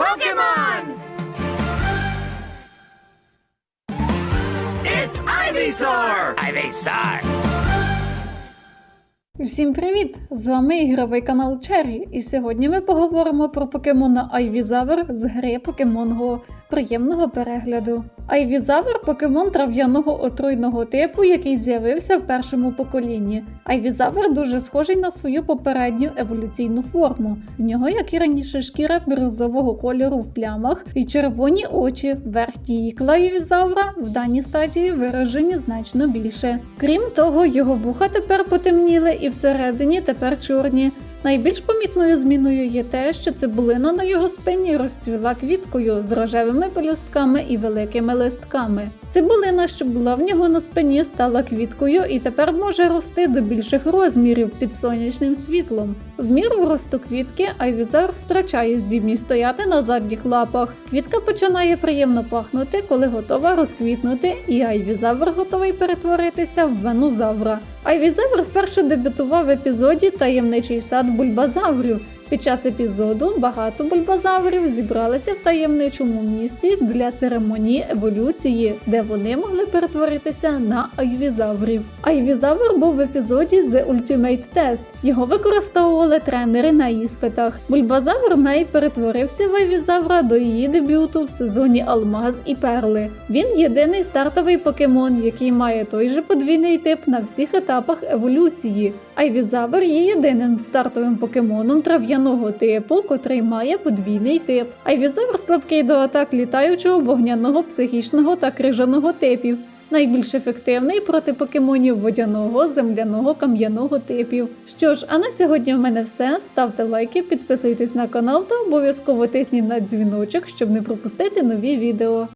Pokemon! It's Ivysaur! Ivysaur! Всім привіт! З вами ігровий канал Черрі, і сьогодні ми поговоримо про покемона Айвізавр з гри Pokemon Go. Приємного перегляду. Айвізавр покемон трав'яного отруйного типу, який з'явився в першому поколінні. Айвізавр дуже схожий на свою попередню еволюційну форму. В нього, як і раніше, шкіра бірюзового кольору в плямах і червоні очі. Верхні ікла Айвізавра в даній стадії виражені значно більше. Крім того, його вуха тепер потемніли і всередині тепер чорні. Найбільш помітною зміною є те, що цибулина на його спині розцвіла квіткою з рожевими пелюстками і великими листками. Цибулина, що була в нього на спині, стала квіткою і тепер може рости до більших розмірів під сонячним світлом. В міру росту квітки Айвізар втрачає здібність стояти на задніх лапах. Квітка починає приємно пахнути, коли готова розквітнути, і Айвізавр готовий перетворитися в венузавра. Айвізавр вперше дебютував в епізоді Таємничий сад бульбазаврів. Під час епізоду багато бульбазаврів зібралися в таємничому місці для церемонії еволюції, де вони могли перетворитися на айвізаврів. Айвізавр був в епізоді The Ultimate Test. Його використовували тренери на іспитах. Бульбазавр Мей перетворився в айвізавра до її дебюту в сезоні Алмаз і Перли. Він єдиний стартовий покемон, який має той же подвійний тип на всіх етапах еволюції. Айвізавр є єдиним стартовим покемоном трав'яного типу, котрий має подвійний тип. Айвізавр слабкий до атак літаючого, вогняного, психічного та крижаного типів. Найбільш ефективний проти покемонів водяного, земляного, кам'яного типів. Що ж, а на сьогодні в мене все. Ставте лайки, підписуйтесь на канал та обов'язково тисніть на дзвіночок, щоб не пропустити нові відео.